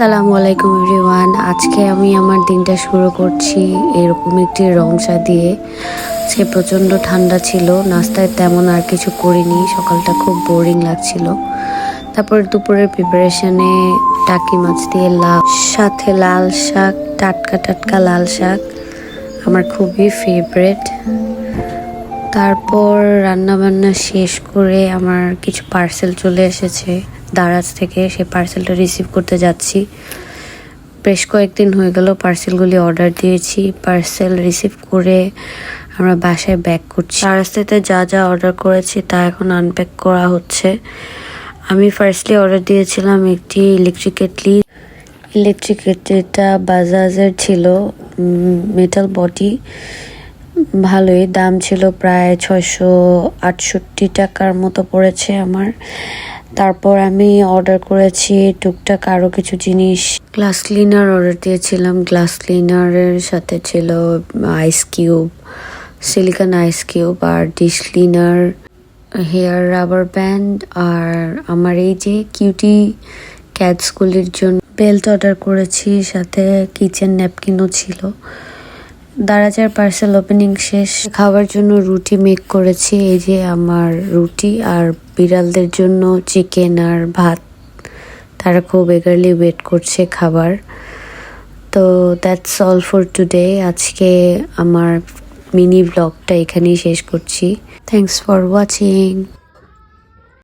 সালামু আলাইকুম এভরিওয়ান। আজকে আমি আমার দিনটা শুরু করছি এরকম একটি রংসা দিয়ে। সে প্রচণ্ড ঠান্ডা ছিল, নাস্তায় তেমন আর কিছু করিনি, সকালটা খুব বোরিং লাগছিল। তারপর দুপুরের প্রিপারেশনে টাকি মাছ দিয়ে লাউ, সাথে লাল শাক, টাটকা টাটকা লাল শাক। আমার খুবই ফেভারেট তারপর রান্না বান্না শেষ করে আমার কিছু পার্সেল চলে এসেছে দারাজ থেকে। সেই পার্সেলটা রিসিভ করতে যাচ্ছি। বেশ কয়েকদিন হয়ে গেল পার্সেলগুলি অর্ডার দিয়েছি। পার্সেল রিসিভ করে আমরা বাসায় ব্যাক করছি। থেকে যা যা অর্ডার করেছি তা এখন আনপ্যাক করা হচ্ছে। আমি ফার্স্টলি অর্ডার দিয়েছিলাম একটি ইলেকট্রিক কেটলি। ইলেকট্রিক কেটলিটা বাজাজের ছিল মেটাল বডি ভালোই। দাম ছিল প্রায় ছয়শো আটষট্টি টাকার মতো পড়েছে আমার। তারপর আমি অর্ডার করেছি টুকটাক আরও কিছু জিনিস। গ্লাস ক্লিনার অর্ডার দিয়েছিলাম। গ্লাস ক্লিনারের সাথে ছিল ice cube silicone ice cube আর dish cleaner hair rubber band আর আমার এই যে কিউটি ক্যাটসগুলির জন্য বেল্ট অর্ডার করেছি। সাথে কিচেন ন্যাপকিনও ছিল। দারাজার পার্সেল ওপেনিং শেষ। খাওয়ার জন্য রুটি মেক করেছি, এই যে আমার রুটি আর বিড়ালদের জন্য চিকেন আর ভাত। তারা খুব এগারলি ওয়েট করছে খাবার। তো দ্যাটস অল ফর টুডে আজকে আমার মিনি ব্লগটা এখানেই শেষ করছি। Thanks for watching